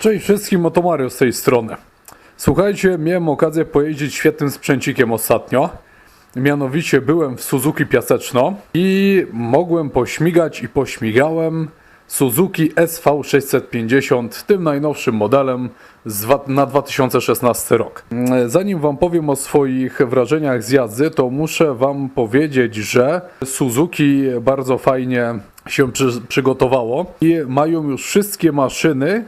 Cześć wszystkim, oto Mario z tej strony. Słuchajcie, miałem okazję pojeździć świetnym sprzęcikiem ostatnio. Mianowicie byłem w Suzuki Piaseczno i mogłem pośmigać i pośmigałem Suzuki SV650, tym najnowszym modelem na 2016 rok. Zanim Wam powiem o swoich wrażeniach z jazdy, to muszę Wam powiedzieć, że Suzuki bardzo fajnie się przy, przygotowało i mają już wszystkie maszyny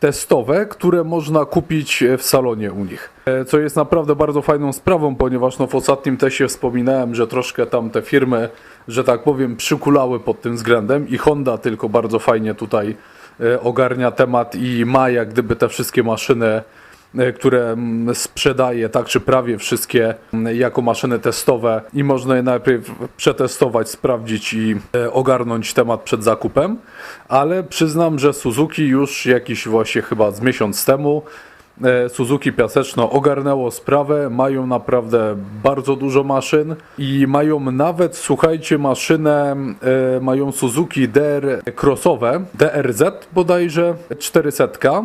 testowe, które można kupić w salonie u nich. E, Co jest naprawdę bardzo fajną sprawą, ponieważ no w ostatnim teście wspominałem, że troszkę tam te firmy, że tak powiem, przykulały pod tym względem i Honda tylko bardzo fajnie tutaj e, ogarnia temat i ma jak gdyby te wszystkie maszyny e, które mm, sprzedaje, tak czy prawie wszystkie mm, jako maszyny testowe i można je najpierw przetestować, sprawdzić i e, ogarnąć temat przed zakupem, ale przyznam, że Suzuki już jakiś właśnie chyba z miesiąc temu e, Suzuki Piaseczno ogarnęło sprawę, mają naprawdę bardzo dużo maszyn i mają nawet, słuchajcie, maszynę, e, mają Suzuki DR crossowe, DRZ bodajże 400.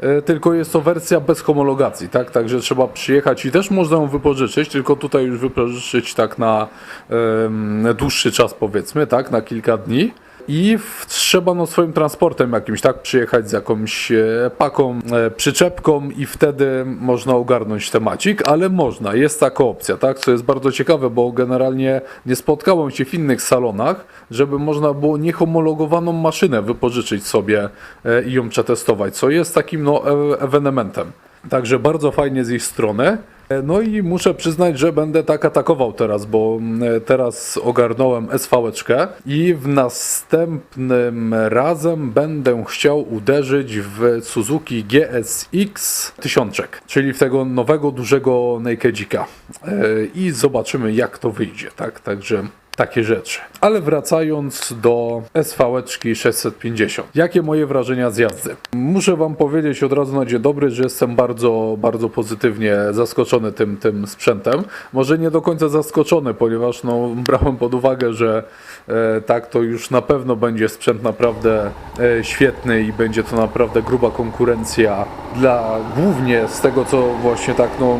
E, Tylko jest to wersja bez homologacji, tak? Także trzeba przyjechać i też można ją wypożyczyć, tylko tutaj już wypożyczyć tak na dłuższy czas powiedzmy, tak? Na kilka dni. I trzeba no swoim transportem jakimś, tak? Przyjechać z jakąś e, paką, e, przyczepką i wtedy można ogarnąć temacik, ale można, jest taka opcja, tak? Co jest bardzo ciekawe, bo generalnie nie spotkałem się w innych salonach, żeby można było niehomologowaną maszynę wypożyczyć sobie e, i ją przetestować, co jest takim no, ewenementem. Także bardzo fajnie z ich strony. E, No i muszę przyznać, że będę tak atakował teraz, bo mm, teraz ogarnąłem SV-czkę i w następnym razem będę chciał uderzyć w Suzuki GSX 1000, czyli w tego nowego, dużego Nakedzika. E, I zobaczymy jak to wyjdzie, tak? Także takie rzeczy. Ale wracając do SV-czki 650. Jakie moje wrażenia z jazdy? Muszę Wam powiedzieć od razu na dzień dobry, że jestem bardzo, bardzo pozytywnie zaskoczony tym, tym sprzętem. Może nie do końca zaskoczony, ponieważ no, brałem pod uwagę, że e, tak to już na pewno będzie sprzęt naprawdę e, świetny i będzie to naprawdę gruba konkurencja dla głównie z tego co właśnie tak no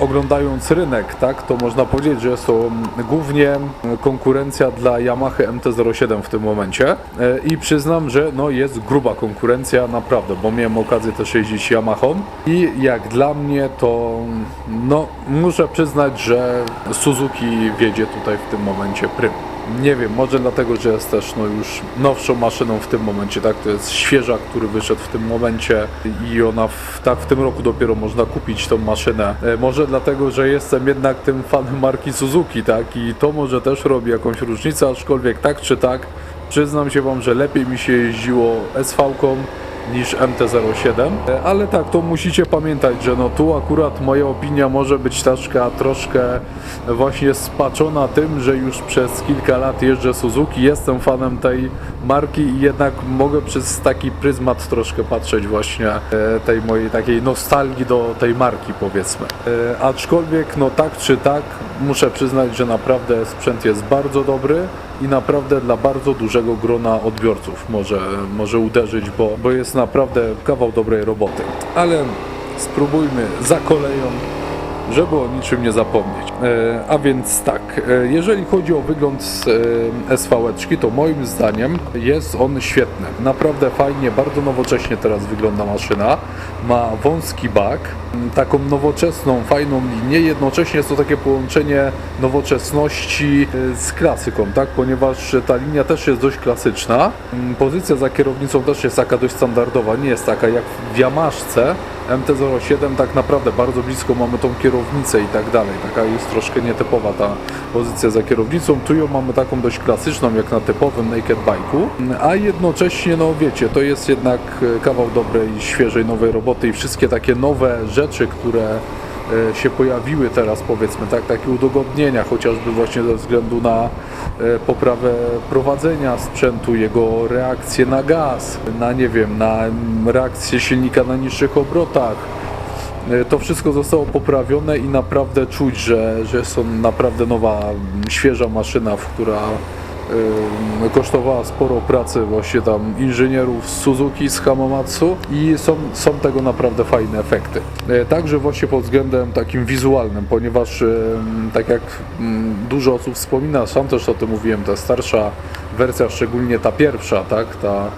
oglądając rynek, tak, to można powiedzieć, że to mm, głównie konkurencja dla Yamaha MT-07 w tym momencie E, i przyznam, że no jest gruba konkurencja naprawdę, bo miałem okazję też jeździć Yamahą i jak dla mnie to no muszę przyznać, że Suzuki wiedzie tutaj w tym momencie prym. Nie wiem, może dlatego, że jest też no, już nowszą maszyną w tym momencie, tak? To jest świeża, który wyszedł w tym momencie i ona w, tak w tym roku dopiero można kupić tą maszynę. E, może dlatego, że jestem jednak tym fanem marki Suzuki, tak? I to może też robi jakąś różnicę, aczkolwiek tak czy tak, przyznam się Wam, że lepiej mi się jeździło SV-ką niż MT-07, E, ale tak, to musicie pamiętać, że no tu akurat moja opinia może być troszkę, troszkę właśnie spaczona tym, że już przez kilka lat jeżdżę Suzuki, jestem fanem tej marki i jednak mogę przez taki pryzmat troszkę patrzeć właśnie e, tej mojej takiej nostalgii do tej marki powiedzmy. E, Aczkolwiek no tak czy tak muszę przyznać, że naprawdę sprzęt jest bardzo dobry i naprawdę dla bardzo dużego grona odbiorców może, może uderzyć, bo, bo jest naprawdę kawał dobrej roboty. Ale spróbujmy za koleją, żeby o niczym nie zapomnieć. E, a więc tak, e, jeżeli chodzi o wygląd e, SV-czki, to moim zdaniem jest on świetny. Naprawdę fajnie, bardzo nowocześnie teraz wygląda maszyna. Ma wąski bak, taką nowoczesną, fajną linię. Jednocześnie jest to takie połączenie nowoczesności z klasyką, tak? Ponieważ ta linia też jest dość klasyczna. M, Pozycja za kierownicą też jest taka dość standardowa, nie jest taka jak w Yamaszce. MT-07 tak naprawdę bardzo blisko mamy tą kierownicę i tak dalej. Taka jest troszkę nietypowa ta pozycja za kierownicą. Tu ją mamy taką dość klasyczną, jak na typowym naked bike'u. A jednocześnie, no wiecie, to jest jednak e, kawał dobrej, świeżej, nowej roboty i wszystkie takie nowe rzeczy, które się pojawiły teraz, powiedzmy, tak, takie udogodnienia, chociażby właśnie ze względu na e, poprawę prowadzenia sprzętu, jego reakcję na gaz, na nie wiem, na reakcję silnika na niższych obrotach. E, To wszystko zostało poprawione i naprawdę czuć, że, że jest to naprawdę nowa, świeża maszyna, w która Kosztowała sporo pracy właśnie tam inżynierów z Suzuki, z Hamamatsu i są, są tego naprawdę fajne efekty. E, Także właśnie pod względem takim wizualnym, ponieważ tak jak dużo osób wspomina, sam też o tym mówiłem, ta starsza wersja, szczególnie ta pierwsza, tak, ta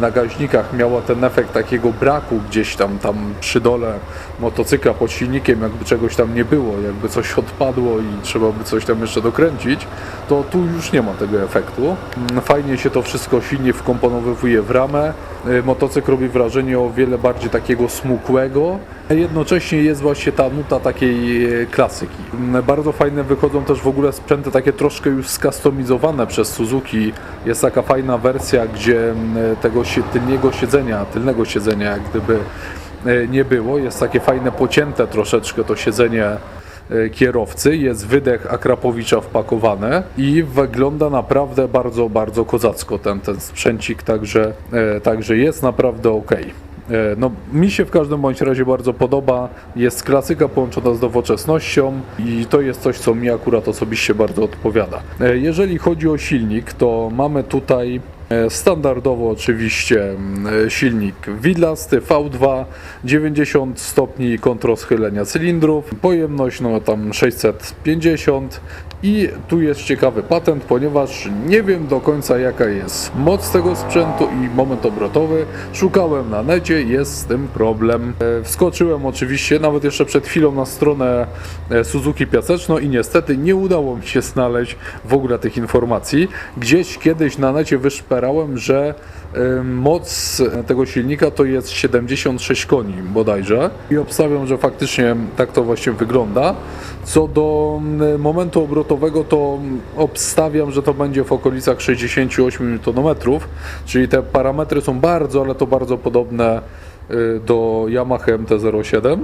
na gaźnikach miała ten efekt takiego braku gdzieś tam, tam przy dole motocykla pod silnikiem, jakby czegoś tam nie było, jakby coś odpadło i trzeba by coś tam jeszcze dokręcić, to tu już nie ma tego efektu. Mm, Fajnie się to wszystko silnie wkomponowywuje w ramę. Y, Motocykl robi wrażenie o wiele bardziej takiego smukłego, jednocześnie jest właśnie ta nuta takiej e, klasyki. Mm, Bardzo fajne wychodzą też w ogóle sprzęty takie troszkę już skustomizowane przez Suzuki. Jest taka fajna wersja, gdzie mm, tego tylnego siedzenia, tylnego siedzenia jak gdyby e, nie było. Jest takie fajne pocięte troszeczkę to siedzenie e, kierowcy, jest wydech Akrapowicza wpakowany i wygląda naprawdę bardzo, bardzo kozacko ten, ten sprzęcik, także, e, także jest naprawdę ok. E, No, mi się w każdym bądź razie bardzo podoba. Jest klasyka połączona z nowoczesnością i to jest coś, co mi akurat osobiście bardzo odpowiada. E, Jeżeli chodzi o silnik, to mamy tutaj e, standardowo oczywiście mm, e, silnik widlasty V2, 90 stopni kontroschylenia cylindrów, pojemność no tam 650 i tu jest ciekawy patent, ponieważ nie wiem do końca jaka jest moc tego sprzętu i moment obrotowy. Szukałem na necie, jest z tym problem. E, Wskoczyłem oczywiście nawet jeszcze przed chwilą na stronę e, Suzuki Piaseczno i niestety nie udało mi się znaleźć w ogóle tych informacji. Gdzieś kiedyś na necie wyszperałem, że e, moc tego silnika to jest 76 koni bodajże i obstawiam, że faktycznie tak to właśnie wygląda. Co do mm, momentu obrotowego, to obstawiam, że to będzie w okolicach 68 Nm, czyli te parametry są bardzo, ale to bardzo podobne do Yamaha MT-07.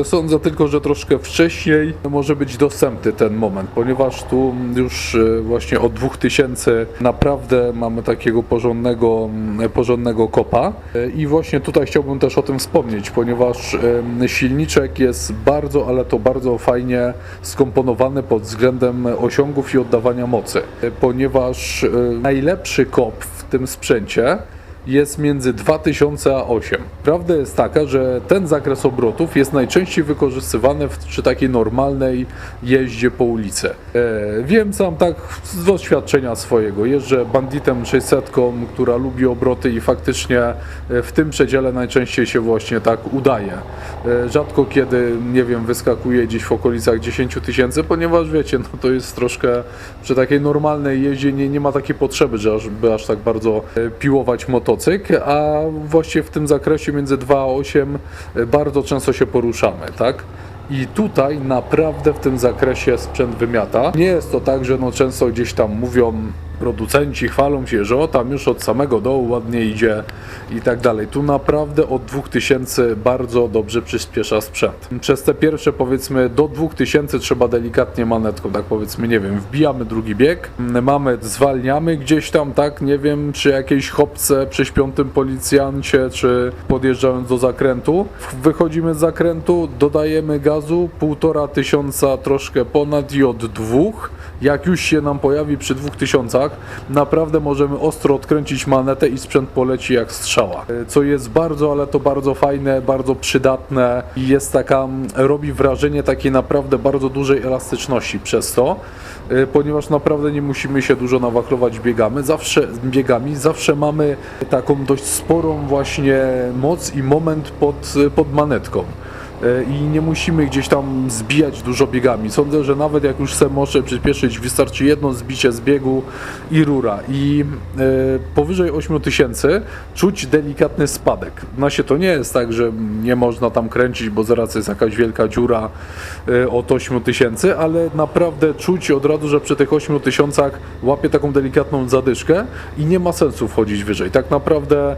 Y, Sądzę tylko, że troszkę wcześniej może być dostępny ten moment, ponieważ tu już y, właśnie od 2000 naprawdę mamy takiego porządnego, mm, porządnego kopa Y, i właśnie tutaj chciałbym też o tym wspomnieć, ponieważ y, silniczek jest bardzo, ale to bardzo fajnie skomponowany pod względem osiągów i oddawania mocy, Y, ponieważ y, najlepszy kop w tym sprzęcie jest między 2000 a 8. Prawda jest taka, że ten zakres obrotów jest najczęściej wykorzystywany w, przy takiej normalnej jeździe po ulicy. E, wiem sam tak z doświadczenia swojego. Jeżdżę banditem 600, która lubi obroty i faktycznie e, w tym przedziale najczęściej się właśnie tak udaje. E, rzadko kiedy, nie wiem, wyskakuje gdzieś w okolicach 10 tysięcy, ponieważ wiecie, no to jest troszkę przy takiej normalnej jeździe nie, nie ma takiej potrzeby, że aż, tak bardzo e, piłować motocykl, a właściwie w tym zakresie między 2 a 8 e, bardzo często się poruszamy, tak? I tutaj naprawdę w tym zakresie sprzęt wymiata. Nie jest to tak, że no często gdzieś tam mówią producenci, chwalą się, że o tam już od samego dołu ładnie idzie i tak dalej. Tu naprawdę od 2000 bardzo dobrze przyspiesza sprzęt. Przez te pierwsze powiedzmy do 2000 trzeba delikatnie manetką, tak powiedzmy, nie wiem, wbijamy drugi bieg, mamy, zwalniamy gdzieś tam, tak, nie wiem, przy jakiejś chopce, przy śpiątym policjancie, czy podjeżdżając do zakrętu. Wychodzimy z zakrętu, dodajemy gazu, półtora tysiąca troszkę ponad i od dwóch, jak już się nam pojawi przy dwóch tysiącach, naprawdę możemy ostro odkręcić manetę i sprzęt poleci jak strzała. E, Co jest bardzo, ale to bardzo fajne, bardzo przydatne i jest taka, robi wrażenie takiej naprawdę bardzo dużej elastyczności przez to, e, ponieważ naprawdę nie musimy się dużo nawachlować biegamy, zawsze, biegami, zawsze mamy taką dość sporą właśnie moc i moment pod, pod manetką e, i nie musimy gdzieś tam zbijać dużo biegami. Sądzę, że nawet jak już chcę może przyspieszyć, wystarczy jedno zbicie z biegu i rura. I e, powyżej 8000 czuć delikatny spadek. No się to nie jest tak, że nie można tam kręcić, bo zaraz jest jakaś wielka dziura e, od 8000, ale naprawdę czuć od razu, że przy tych 8000 łapie taką delikatną zadyszkę i nie ma sensu wchodzić wyżej. Tak naprawdę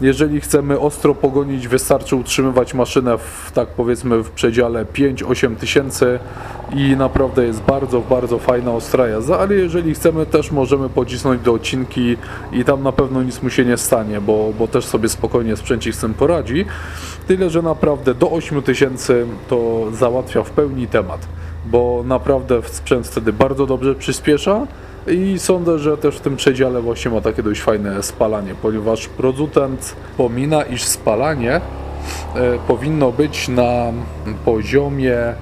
jeżeli chcemy ostro pogonić, wystarczy utrzymywać maszynę w tak powiedzmy w przedziale 5-8 tysięcy i naprawdę jest bardzo, bardzo fajna ostra jazda, ale jeżeli chcemy też możemy pocisnąć do odcinki i tam na pewno nic mu się nie stanie, bo, bo też sobie spokojnie sprzęcik z tym poradzi. Tyle, że naprawdę do 8 tysięcy to załatwia w pełni temat, bo naprawdę sprzęt wtedy bardzo dobrze przyspiesza, I sądzę, że też w tym przedziale właśnie ma takie dość fajne spalanie, ponieważ producent pomina, iż spalanie e, powinno być na poziomie e,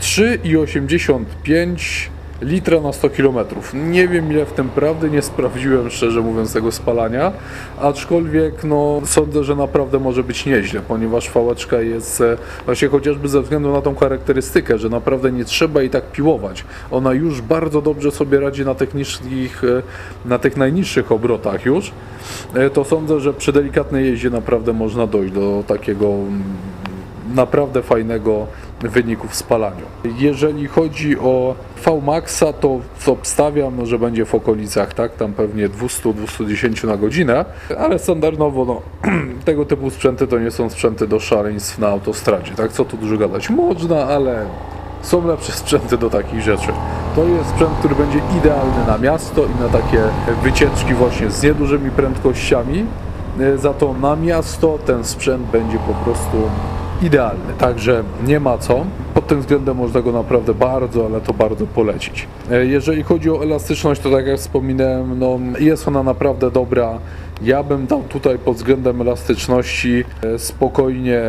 3,85 litra na 100 km. Nie wiem ile w tym prawdy, nie sprawdziłem szczerze mówiąc tego spalania, aczkolwiek no, sądzę, że naprawdę może być nieźle, ponieważ fałeczka jest e, właśnie chociażby ze względu na tą charakterystykę, że naprawdę nie trzeba jej tak piłować. Ona już bardzo dobrze sobie radzi na tych niskich, e, na tych najniższych obrotach już, e, to sądzę, że przy delikatnej jeździe naprawdę można dojść do takiego mm, naprawdę fajnego wyniku w spalaniu. Jeżeli chodzi o VMAXa, to obstawiam, no, że będzie w okolicach, tak, tam pewnie 200-210 na godzinę, ale standardowo no, tego typu sprzęty to nie są sprzęty do szaleństw na autostradzie, tak, co tu dużo gadać. Można, ale są lepsze sprzęty do takich rzeczy. To jest sprzęt, który będzie idealny na miasto i na takie wycieczki właśnie z niedużymi prędkościami. E, Za to na miasto ten sprzęt będzie po prostu idealny. Także nie ma co. Pod tym względem można go naprawdę bardzo, ale to bardzo polecić. E, Jeżeli chodzi o elastyczność, to tak jak wspominałem, no, jest ona naprawdę dobra. Ja bym dał tutaj pod względem elastyczności e, spokojnie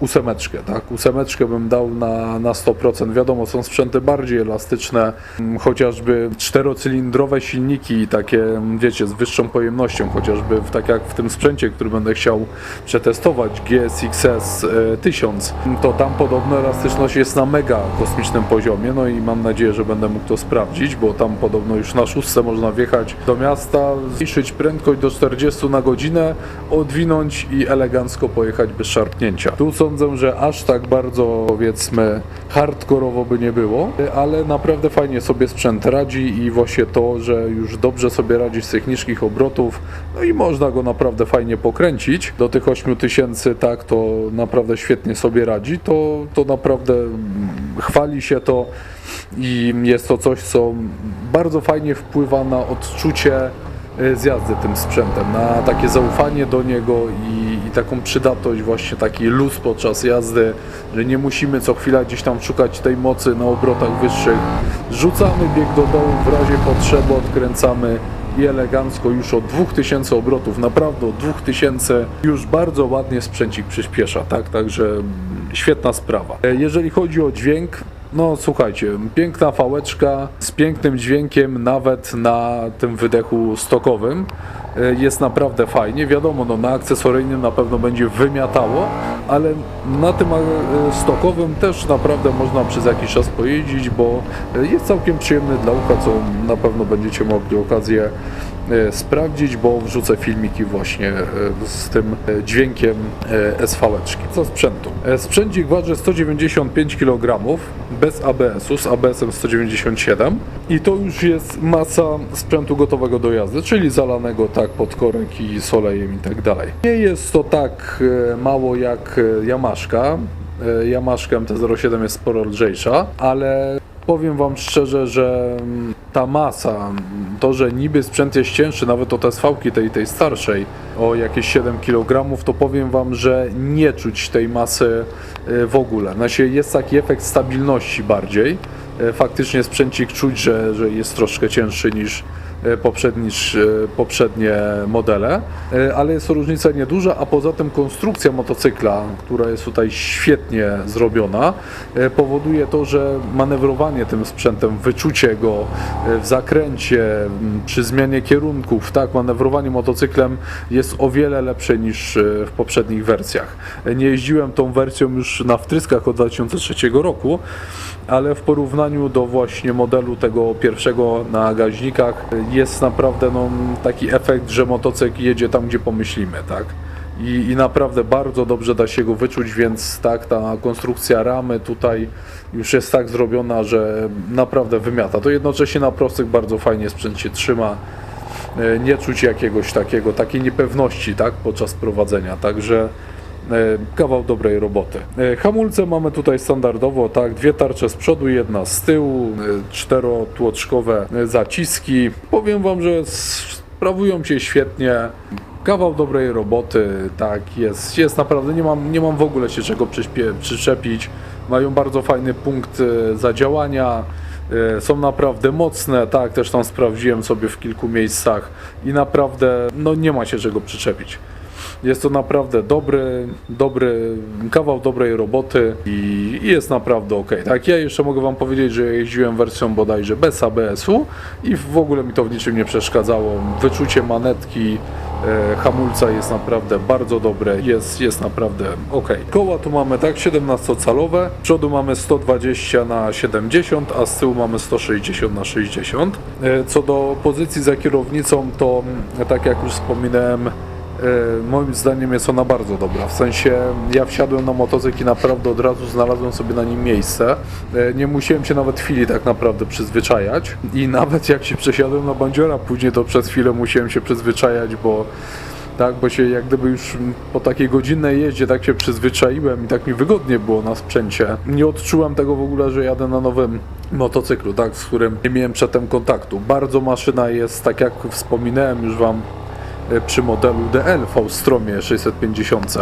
ósemeczkę, tak? Ósemeczkę bym dał na, na 100%. Wiadomo, są sprzęty bardziej elastyczne, mm, chociażby czterocylindrowe silniki, takie, mm, wiecie, z wyższą pojemnością, chociażby w, tak jak w tym sprzęcie, który będę chciał przetestować, GSXS e, 1000, to tam podobno elastyczność jest na mega kosmicznym poziomie, no i mam nadzieję, że będę mógł to sprawdzić, bo tam podobno już na szóstce można wjechać do miasta, zmniejszyć prędkość do 40 na godzinę, odwinąć i elegancko pojechać bez szarpnięcia. Tu sądzę, że aż tak bardzo powiedzmy hardkorowo by nie było, ale naprawdę fajnie sobie sprzęt radzi i właśnie to, że już dobrze sobie radzi z tych niskich obrotów, no i można go naprawdę fajnie pokręcić do tych 8000, tak, to naprawdę świetnie sobie radzi, to, to naprawdę chwali się to i jest to coś, co bardzo fajnie wpływa na odczucie z jazdy tym sprzętem, na takie zaufanie do niego i, i taką przydatność, właśnie taki luz podczas jazdy, że nie musimy co chwila gdzieś tam szukać tej mocy na obrotach wyższych. Rzucamy bieg do dołu, w razie potrzeby odkręcamy i elegancko już od 2000 obrotów, naprawdę od 2000 już bardzo ładnie sprzęcik przyspiesza, tak? Także świetna sprawa. E, Jeżeli chodzi o dźwięk, no słuchajcie, piękna fałeczka z pięknym dźwiękiem nawet na tym wydechu stokowym. E, Jest naprawdę fajnie. Wiadomo, no, na akcesoryjnym na pewno będzie wymiatało, ale na tym e, stokowym też naprawdę można przez jakiś czas pojeździć, bo e, jest całkiem przyjemny dla ucha, co na pewno będziecie mogli okazję sprawdzić, bo wrzucę filmiki właśnie e, z tym e, dźwiękiem e, SV-eczki. Co sprzętu? E, Sprzęcik waży 195 kg bez ABS-u, z ABS-em 197 i to już jest masa sprzętu gotowego do jazdy, czyli zalanego tak pod korek i z olejem i tak dalej. Nie jest to tak e, mało jak e, Yamaszka. E, Yamaszka MT-07 jest sporo lżejsza, ale Powiem Wam szczerze, że mm, ta masa, to, że niby sprzęt jest cięższy, nawet od SV-ki tej, tej starszej, o jakieś 7 kg, to powiem Wam, że nie czuć tej masy y, w ogóle. Znaczy jest taki efekt stabilności bardziej. Y, Faktycznie sprzęcik czuć, że, że jest troszkę cięższy niż e, e, poprzednie modele, E, ale jest to różnica nieduża, a poza tym konstrukcja motocykla, która jest tutaj świetnie zrobiona, powoduje to, że manewrowanie tym sprzętem, wyczucie go w zakręcie, przy zmianie kierunków, tak, manewrowanie motocyklem jest o wiele lepsze niż w poprzednich wersjach. Nie jeździłem tą wersją już na wtryskach od 2003 roku, ale w porównaniu do właśnie modelu tego pierwszego na gaźnikach jest naprawdę no, taki efekt, że motocykl jedzie tam, gdzie pomyślimy, tak? I, I naprawdę bardzo dobrze da się go wyczuć, więc tak, ta konstrukcja ramy tutaj już jest tak zrobiona, że naprawdę wymiata. To jednocześnie na prostych bardzo fajnie sprzęt się trzyma. E, Nie czuć jakiegoś takiego, takiej niepewności, tak, podczas prowadzenia. Także kawał dobrej roboty. E, Hamulce mamy tutaj standardowo, tak, dwie tarcze z przodu, jedna z tyłu, e, czterotłoczkowe e, zaciski. Powiem Wam, że sprawują się świetnie. Kawał dobrej roboty, tak, jest, jest naprawdę, nie mam, nie mam w ogóle się czego przyczepić. Mają bardzo fajny punkt e, zadziałania. E, Są naprawdę mocne, tak, też tam sprawdziłem sobie w kilku miejscach i naprawdę, no nie ma się czego przyczepić. Jest to naprawdę dobry, dobry kawał dobrej roboty i, jest naprawdę ok. Tak, ja jeszcze mogę Wam powiedzieć, że jeździłem wersją bodajże bez ABS-u i w ogóle mi to w niczym nie przeszkadzało. Wyczucie manetki, e, hamulca jest naprawdę bardzo dobre, jest, jest naprawdę ok. Koła tu mamy tak 17-calowe, z przodu mamy 120 na 70, a z tyłu mamy 160 na 60. E, Co do pozycji za kierownicą, to mm, tak jak już wspominałem, Moim zdaniem jest ona bardzo dobra. W sensie ja wsiadłem na motocykl i naprawdę od razu znalazłem sobie na nim miejsce. E, Nie musiałem się nawet chwili tak naprawdę przyzwyczajać. I nawet jak się przesiadłem na bandziora, później to przez chwilę musiałem się przyzwyczajać, bo tak, bo się jak gdyby już po takiej godzinnej jeździe tak się przyzwyczaiłem i tak mi wygodnie było na sprzęcie. Nie odczułem tego w ogóle, że jadę na nowym motocyklu, tak, z którym nie miałem przedtem kontaktu. Bardzo maszyna jest, tak jak wspominałem już Wam e, przy modelu DL w Austromie 650,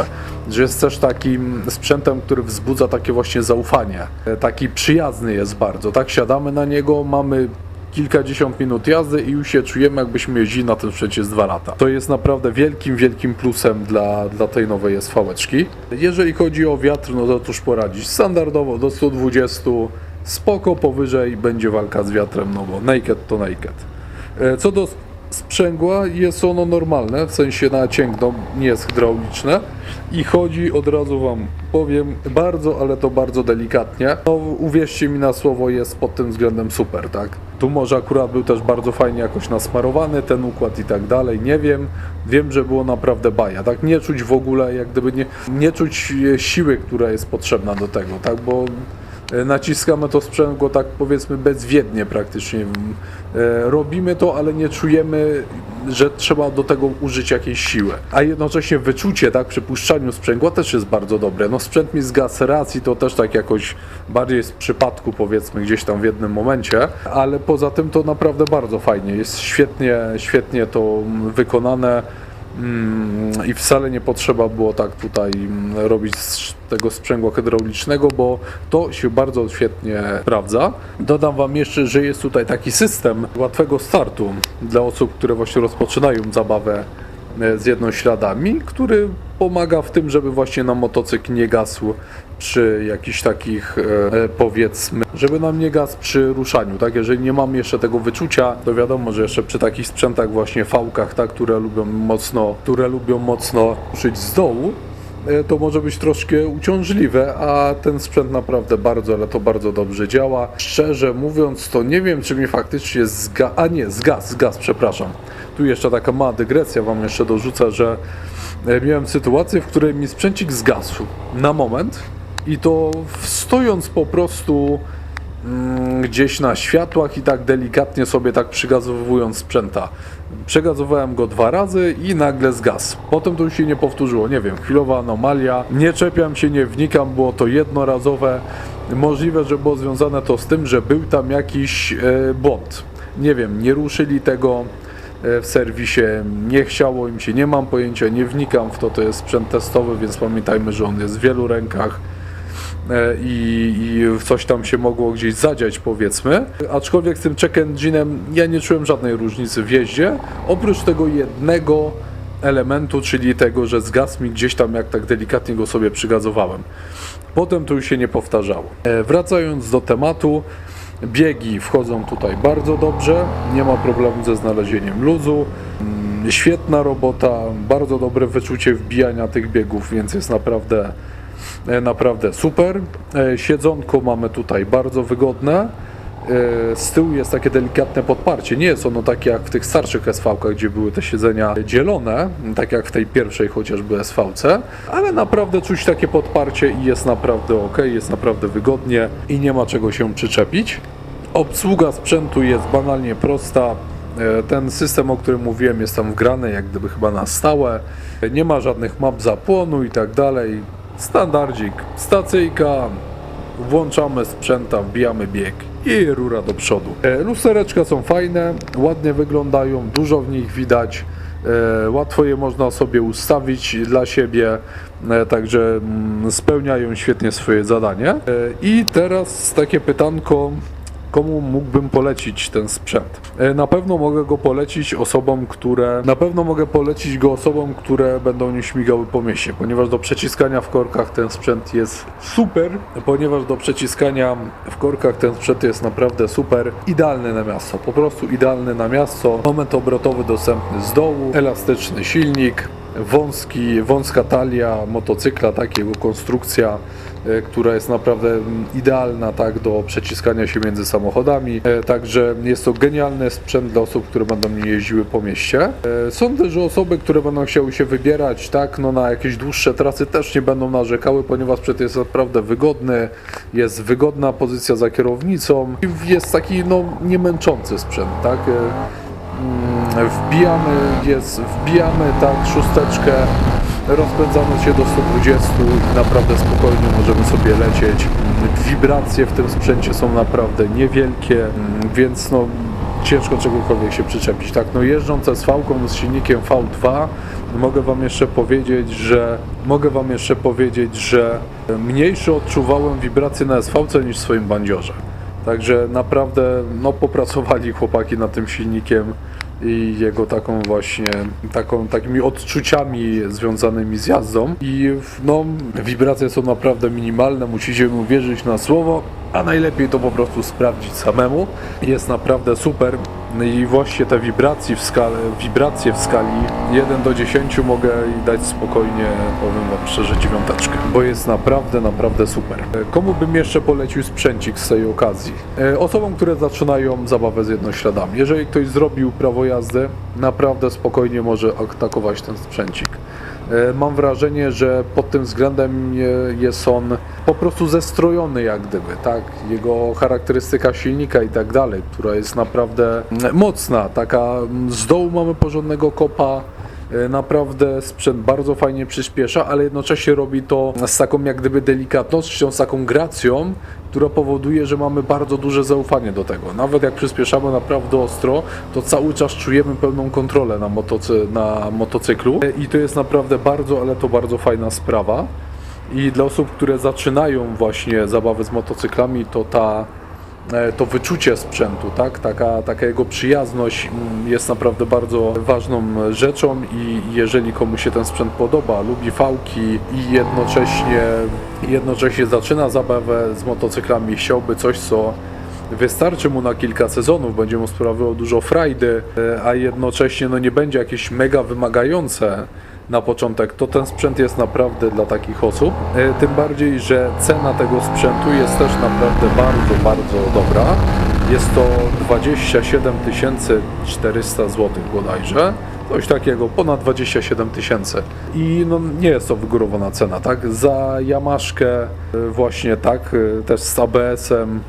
że jest też takim sprzętem, który wzbudza takie właśnie zaufanie. E, Taki przyjazny jest bardzo, tak? Siadamy na niego, mamy kilkadziesiąt minut jazdy i już się czujemy, jakbyśmy jeździli na tym sprzęcie z dwa lata. To jest naprawdę wielkim, wielkim plusem dla, dla tej nowej SV-eczki. Jeżeli chodzi o wiatr, no to tuż poradzić. Standardowo do 120, spoko, powyżej będzie walka z wiatrem, no bo naked to naked. E, Co do sprzęgła, jest ono normalne, w sensie na cięgno, nie jest hydrauliczne i chodzi, od razu Wam powiem, bardzo, ale to bardzo delikatnie. No, uwierzcie mi na słowo, jest pod tym względem super, tak? Tu może akurat był też bardzo fajnie jakoś nasmarowany ten układ i tak dalej, nie wiem. Wiem, że było naprawdę baja, tak? Nie czuć w ogóle, jak gdyby nie, nie czuć e, siły, która jest potrzebna do tego, tak? Bo naciskamy to sprzęgło tak powiedzmy bezwiednie praktycznie. E, Robimy to, ale nie czujemy, że trzeba do tego użyć jakiejś siły. A jednocześnie wyczucie tak przy puszczaniu sprzęgła też jest bardzo dobre. No sprzęt mi zgasł racji, to też tak jakoś bardziej z przypadku powiedzmy gdzieś tam w jednym momencie, ale poza tym to naprawdę bardzo fajnie. Jest świetnie, świetnie to wykonane. I wcale nie potrzeba było tak tutaj mm, robić tego sprzęgła hydraulicznego, bo to się bardzo świetnie sprawdza. Dodam Wam jeszcze, że jest tutaj taki system łatwego startu dla osób, które właśnie rozpoczynają zabawę e, z jednośladami, który pomaga w tym, żeby właśnie na motocykl nie gasł przy jakichś takich e, powiedzmy, żeby nam nie gasł przy ruszaniu, tak? Jeżeli nie mamy jeszcze tego wyczucia, to wiadomo, że jeszcze przy takich sprzętach właśnie fałkach, tak, które lubią mocno, które lubią mocno ruszyć z dołu, e, to może być troszkę uciążliwe, a ten sprzęt naprawdę bardzo, ale to bardzo dobrze działa. Szczerze mówiąc, to nie wiem, czy mi faktycznie zga... A nie, zgas, zgas, przepraszam. Tu jeszcze taka mała dygresja Wam jeszcze dorzucę, że e, miałem sytuację, w której mi sprzęcik zgasł na moment i to stojąc po prostu mm, gdzieś na światłach i tak delikatnie sobie tak przygazowując sprzęta. Przegazowałem go dwa razy i nagle zgasł. Potem to już się nie powtórzyło, nie wiem, chwilowa anomalia. Nie czepiam się, nie wnikam, było to jednorazowe. Możliwe, że było związane to z tym, że był tam jakiś e, błąd. Nie wiem, nie ruszyli tego e, w serwisie, nie chciało im się, nie mam pojęcia, nie wnikam w to, to jest sprzęt testowy, więc pamiętajmy, że on jest w wielu rękach i, i coś tam się mogło gdzieś zadziać powiedzmy. Aczkolwiek z tym check engine'em ja nie czułem żadnej różnicy w jeździe, oprócz tego jednego elementu, czyli tego, że zgasł mi gdzieś tam jak tak delikatnie go sobie przygazowałem. Potem to już się nie powtarzało. E, Wracając do tematu, biegi wchodzą tutaj bardzo dobrze, nie ma problemu ze znalezieniem luzu. Mm, Świetna robota, bardzo dobre wyczucie wbijania tych biegów, więc jest naprawdę, e, naprawdę super. E, Siedzonko mamy tutaj bardzo wygodne. E, Z tyłu jest takie delikatne podparcie. Nie jest ono takie jak w tych starszych SV-kach, gdzie były te siedzenia dzielone, tak jak w tej pierwszej chociażby SV-ce, ale naprawdę czuć takie podparcie i jest naprawdę ok, jest naprawdę wygodnie i nie ma czego się przyczepić. Obsługa sprzętu jest banalnie prosta. E, Ten system, o którym mówiłem, jest tam wgrany jak gdyby chyba na stałe. Nie ma żadnych map zapłonu i tak dalej. Standardzik, stacyjka, włączamy sprzęta, wbijamy bieg i rura do przodu. E, Lustereczka są fajne, ładnie wyglądają, dużo w nich widać. E, Łatwo je można sobie ustawić dla siebie, e, także mm, spełniają świetnie swoje zadanie. I teraz takie pytanko, komu mógłbym polecić ten sprzęt? E, Na pewno mogę go polecić osobom, które. Na pewno mogę polecić go osobom, które będą nim śmigały po mieście, ponieważ do przeciskania w korkach ten sprzęt jest super, ponieważ do przeciskania w korkach ten sprzęt jest naprawdę super. Idealny na miasto, po prostu idealny na miasto. Moment obrotowy dostępny z dołu, elastyczny silnik, wąski, wąska talia motocykla, tak, jego konstrukcja, która jest naprawdę mm, idealna tak, do przeciskania się między samochodami. E, Także jest to genialny sprzęt dla osób, które będą nim jeździły po mieście. E, Sądzę, że osoby, które będą chciały się wybierać tak, no, na jakieś dłuższe trasy też nie będą narzekały, ponieważ sprzęt jest naprawdę wygodny, jest wygodna pozycja za kierownicą jest taki no, niemęczący sprzęt. Tak? E, Mm, wbijamy, jest, wbijamy tak szósteczkę, rozpędzamy się do 120 i naprawdę spokojnie możemy sobie lecieć. Wibracje w tym sprzęcie są naprawdę niewielkie, więc no ciężko czegokolwiek się przyczepić. Tak, no jeżdżąc SV-ką z silnikiem V2 mogę Wam jeszcze powiedzieć, że mogę Wam jeszcze powiedzieć, że mniejsze odczuwałem wibracje na SV niż w swoim bandziorze. Także naprawdę no, popracowali chłopaki nad tym silnikiem i jego taką właśnie, taką, takimi odczuciami związanymi z jazdą. I no, wibracje są naprawdę minimalne, musicie mu wierzyć na słowo, a najlepiej to po prostu sprawdzić samemu. Jest naprawdę super. I właśnie te wibracje w, skale, wibracje w skali 1 do 10 mogę dać spokojnie, powiem Wam szczerze, dziewiąteczkę, bo jest naprawdę, naprawdę super. E, Komu bym jeszcze polecił sprzęcik z tej okazji? E, Osobom, które zaczynają zabawę z jednośladami. Jeżeli ktoś zrobił prawo jazdy, naprawdę spokojnie może atakować ten sprzęcik. E, Mam wrażenie, że pod tym względem je- jest on po prostu zestrojony jak gdyby, tak? Jego charakterystyka silnika i tak dalej, która jest naprawdę mocna, taka z dołu mamy porządnego kopa, naprawdę sprzęt bardzo fajnie przyspiesza, ale jednocześnie robi to z taką jak gdyby delikatnością, z taką gracją, która powoduje, że mamy bardzo duże zaufanie do tego. Nawet jak przyspieszamy naprawdę ostro, to cały czas czujemy pełną kontrolę na, motocy- na motocyklu E, i to jest naprawdę bardzo, ale to bardzo fajna sprawa. I dla osób, które zaczynają właśnie zabawę z motocyklami, to ta e, to wyczucie sprzętu, tak? taka, taka jego przyjazność mm, jest naprawdę bardzo ważną rzeczą i jeżeli komuś się ten sprzęt podoba, lubi fałki i jednocześnie, jednocześnie zaczyna zabawę z motocyklami, chciałby coś, co wystarczy mu na kilka sezonów, będzie mu sprawiało dużo frajdy, e, a jednocześnie no, nie będzie jakieś mega wymagające na początek, to ten sprzęt jest naprawdę dla takich osób. E, Tym bardziej, że cena tego sprzętu jest też naprawdę bardzo, bardzo dobra. Jest to 27 400 zł bodajże. Coś takiego, ponad 27 tysięcy. I no, nie jest to wygórowana cena, tak? Za Yamaszkę e, właśnie tak, e, też z ABS-em,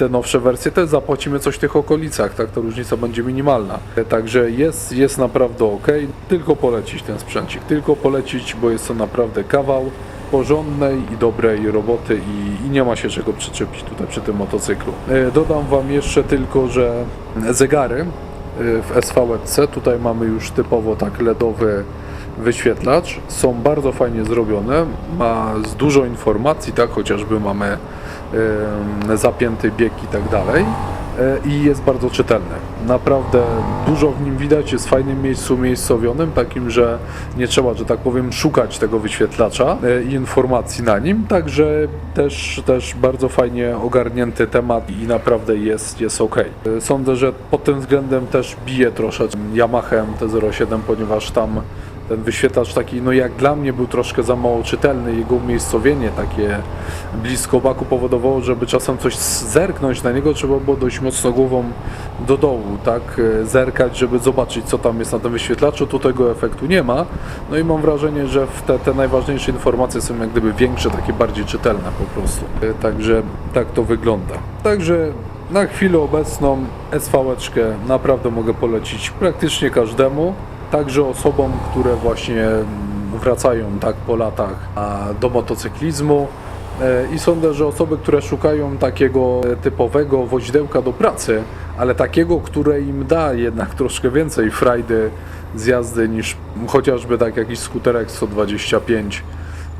te nowsze wersje też zapłacimy coś w tych okolicach, tak? Ta różnica będzie minimalna. Także jest, jest naprawdę ok. Tylko polecić ten sprzęcik, tylko polecić, bo jest to naprawdę kawał porządnej i dobrej roboty i, i nie ma się czego przyczepić tutaj przy tym motocyklu. E, Dodam Wam jeszcze tylko, że zegary e, w SVC tutaj mamy już typowo tak LEDowy wyświetlacz. Są bardzo fajnie zrobione, ma z dużo informacji, tak, chociażby mamy zapięty bieg i tak dalej. E, I jest bardzo czytelny. Naprawdę dużo w nim widać, jest w fajnym miejscu umiejscowionym, takim, że nie trzeba, że tak powiem, szukać tego wyświetlacza e, i informacji na nim. Także też, też bardzo fajnie ogarnięty temat i naprawdę jest, jest ok. E, Sądzę, że pod tym względem też bije troszeczkę Yamaha T07, ponieważ tam ten wyświetlacz taki, no jak dla mnie był troszkę za mało czytelny, jego umiejscowienie takie blisko baku powodowało, żeby czasem coś zerknąć na niego, trzeba było dość mocno głową do dołu, tak, e, zerkać, żeby zobaczyć co tam jest na tym wyświetlaczu, tu tego efektu nie ma, no i mam wrażenie, że te, te najważniejsze informacje są jak gdyby większe, takie bardziej czytelne po prostu, E, także tak to wygląda. Także na chwilę obecną SV-eczkę naprawdę mogę polecić praktycznie każdemu, także osobom, które właśnie mm, wracają tak po latach do motocyklizmu. E, I sądzę, że osoby, które szukają takiego e, typowego woźdełka do pracy, ale takiego, które im da jednak troszkę więcej frajdy z jazdy niż chociażby tak jakiś skuterek 125,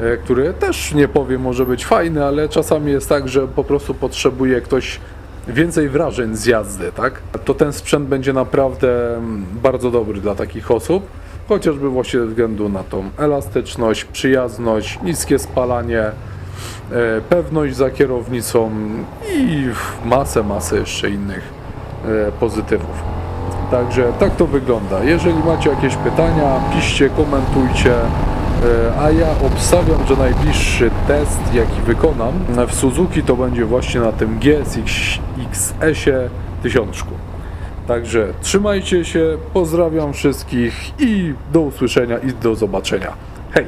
e, który też nie powiem może być fajny, ale czasami jest tak, że po prostu potrzebuje ktoś więcej wrażeń z jazdy, tak? To ten sprzęt będzie naprawdę mm, bardzo dobry dla takich osób, chociażby właśnie ze względu na tą elastyczność, przyjazność, niskie spalanie, e, pewność za kierownicą i masę, masę jeszcze innych e, pozytywów. Także tak to wygląda. Jeżeli macie jakieś pytania, piszcie, komentujcie. E, A ja obstawiam, że najbliższy test, jaki wykonam w Suzuki, to będzie właśnie na tym GSX XS-ie 1000. Także trzymajcie się, pozdrawiam wszystkich i do usłyszenia i do zobaczenia. Hej!